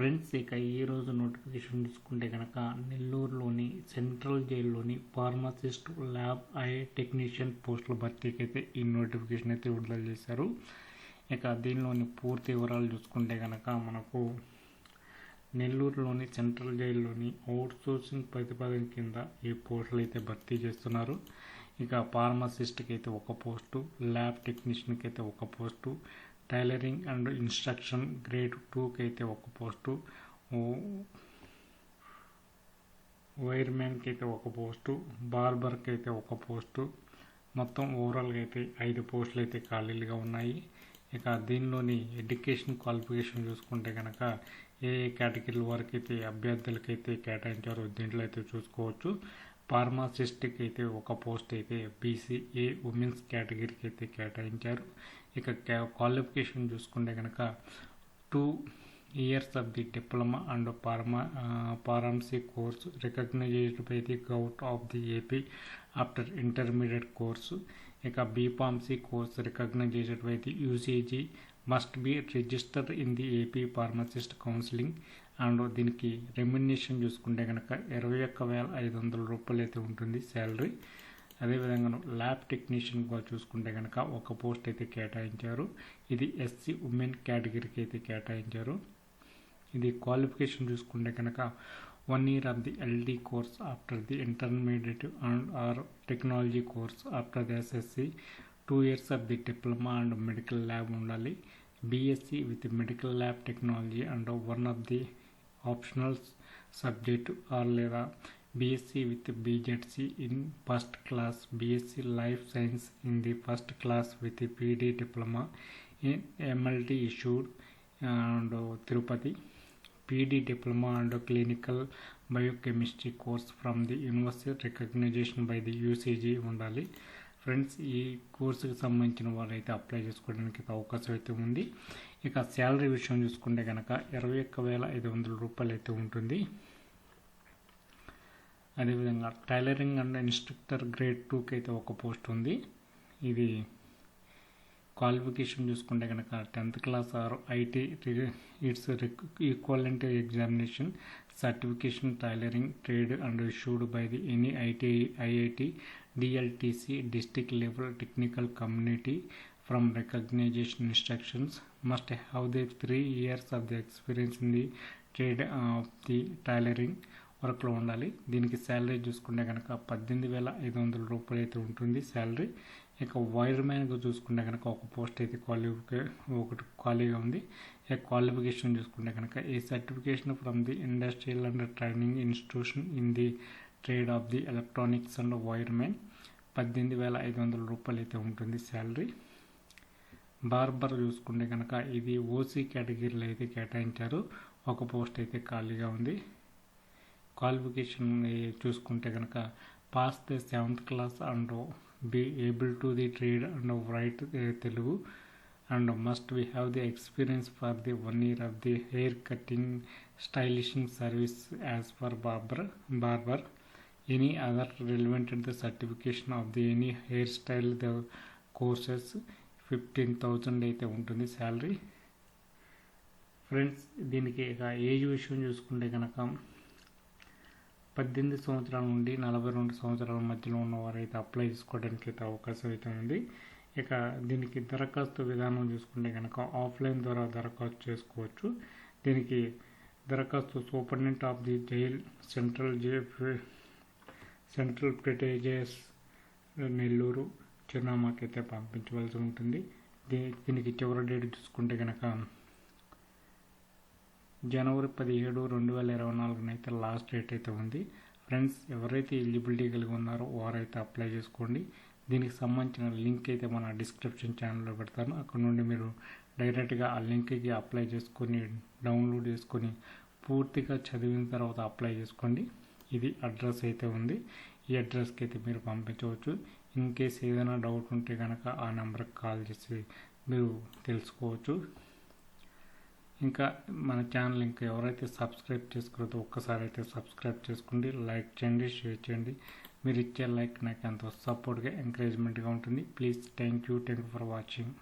Friends ఇక ఈరోజు notification చూసుకుంటే కనుక నెల్లూరులోని సెంట్రల్ జైల్లోని ఫార్మసిస్ట్ ల్యాబ్ ఐ టెక్నీషియన్ పోస్టుల భర్తీకి అయితే ఈ నోటిఫికేషన్ అయితే విడుదల చేశారు. ఇక దీనిలోని పూర్తి వివరాలు చూసుకుంటే కనుక మనకు నెల్లూరులోని సెంట్రల్ జైల్లోని అవుట్ సోర్సింగ్ ప్రతిపాదన కింద ఈ పోస్టులు అయితే భర్తీ చేస్తున్నారు ఇక ఫార్మసిస్ట్కి అయితే ఒక పోస్టు ల్యాబ్ టెక్నీషియన్కి అయితే ఒక post tailoring and instruction grade టూకి అయితే ఒక పోస్టు. వైర్మెన్కి అయితే ఒక పోస్టు. బార్బర్కి అయితే ఒక పోస్టు. మొత్తం ఓవరాల్గా అయితే ఐదు పోస్టులు అయితే ఖాళీలుగా ఉన్నాయి. ఇక దీనిలోని ఎడ్యుకేషన్ క్వాలిఫికేషన్ చూసుకుంటే కనుక ఏ ఏ కేటగిరీల వరకు అయితే అభ్యర్థులకైతే కేటాయించారో దీంట్లో అయితే చూసుకోవచ్చు. ఫార్మాసిస్ట్కి అయితే ఒక పోస్ట్ అయితే బీసీఏ ఉమెన్స్ కేటగిరీకి అయితే కేటాయించారు. ఇక క్వాలిఫికేషన్ చూసుకుంటే కనుక two years of the diploma and pharma pharmacy course recognized by the govt of the A P after intermediate course. ఇక B pharmacy course recognized by the U C G must be register in the A P pharmacist counselling. And దీనికి remuneration చూసుకుంటే కనుక ఇరవై ఒక్క వేల ఐదు వందల రూపాయలు అయితే ఉంటుంది శాలరీ. అదేవిధంగా ల్యాబ్ టెక్నీషియన్గా చూసుకుంటే కనుక ఒక పోస్ట్ అయితే కేటాయించారు. ఇది ఎస్సీ ఉమెన్ కేటగిరీకి అయితే కేటాయించారు. ఇది క్వాలిఫికేషన్ చూసుకుంటే కనుక one year of the L D course after the intermediate and or technology course after the S S C. Two years of the diploma and medical lab ఉండాలి. B Sc with medical lab technology and one of the optional subject or లేదా B Sc with B Z C in first class B Sc life science in the first class with P D diploma in M L T issued and Tirupati. P D diploma and clinical biochemistry course from the university recognition by the U C G ఉండాలి. Friends ఈ కోర్సుకి సంబంధించిన వారైతే apply చేసుకోవడానికి అవకాశం అయితే ఉంది. ఇక శాలరీ విషయం చూసుకుంటే కనుక ఇరవై ఒక్క వేల ఐదు వందల రూపాయలు అయితే ఉంటుంది. అదేవిధంగా టైలరింగ్ అండ్ ఇన్స్ట్రక్టర్ గ్రేడ్ టూకి అయితే ఒక పోస్ట్ ఉంది. ఇది క్వాలిఫికేషన్ చూసుకుంటే కనుక tenth class or I T its equivalent examination certification tailoring trade and issued by the any I T I I T D L T C district level technical community from recognition instructions must have the three years of the experience in the trade of the tailoring వర్క్లో ఉండాలి. దీనికి salary చూసుకుంటే కనుక పద్దెనిమిది వేల ఐదు వందల రూపాయలు అయితే ఉంటుంది శాలరీ ఇక వైర్ మ్యాన్గా చూసుకుంటే కనుక ఒక పోస్ట్ అయితే క్వాలిఫికే ఒకటి ఖాళీగా ఉంది. ఇక క్వాలిఫికేషన్ చూసుకుంటే కనుక a certification from the industrial and training institution in the trade of the electronics and wireman పద్దెనిమిది వేల ఐదు వందల రూపాయలు అయితే ఉంటుంది శాలరీ బార్బర్ చూసుకుంటే కనుక ఇది ఓసీ కేటగిరీలో అయితే కేటాయించారు. ఒక పోస్ట్ అయితే ఖాళీగా ఉంది. క్వాలిఫికేషన్ చూసుకుంటే కనుక pass the seventh class and be able to the trade and write Telugu. And must we have the experience for the one year of the hair cutting stylishing service as for barber barber any other relevant the certification of the any hair style the courses fifteen thousand అయితే ఉంటుంది salary. Friends దీనికి ఇక age విషయం చూసుకుంటే కనుక పద్దెనిమిది సంవత్సరాల నుండి నలభై రెండు సంవత్సరాల మధ్యలో ఉన్నవారైతే అప్లై చేసుకోవడానికి అయితే అవకాశం అయితే ఉంది. ఇక దీనికి దరఖాస్తు విధానం చూసుకుంటే కనుక ఆఫ్లైన్ ద్వారా దరఖాస్తు చేసుకోవచ్చు. దీనికి దరఖాస్తు superintendent of the jail central J central ప్రిటేజెస్ Nellore చిరునామాకి అయితే పంపించవలసి ఉంటుంది. దీనికి చివరి డేట్ చూసుకుంటే కనుక జనవరి పదిహేడు రెండు వేల ఇరవై నాలుగున అయితే లాస్ట్ డేట్ అయితే ఉంది. ఫ్రెండ్స్ ఎవరైతే ఎలిజిబిలిటీ కలిగి ఉన్నారో వారైతే అప్లై చేసుకోండి. దీనికి సంబంధించిన లింక్ అయితే మన డిస్క్రిప్షన్ ఛానల్లో పెడతాను. అక్కడ నుండి మీరు డైరెక్ట్గా ఆ లింక్కి అప్లై చేసుకొని డౌన్లోడ్ చేసుకొని పూర్తిగా చదివిన తర్వాత అప్లై చేసుకోండి. ఇది అడ్రస్ అయితే ఉంది. ఈ అడ్రస్కి అయితే మీరు పంపించవచ్చు. ఇన్ కేస్ ఏదైనా డౌట్ ఉంటే కనుక ఆ నెంబర్కి కాల్ చేసి మీరు తెలుసుకోవచ్చు. ఇంకా మన ఛానల్ ఇంకా ఎవరైతే సబ్స్క్రైబ్ చేసుకోలేదో ఒక్కసారి అయితే సబ్స్క్రైబ్ చేసుకోండి లైక్ చేయండి షేర్ చేయండి. మీరు ఇచ్చే లైక్ నాకు ఎంతో సపోర్ట్గా ఎంకరేజ్మెంట్గా ఉంటుంది. Please thank you thank you for watching.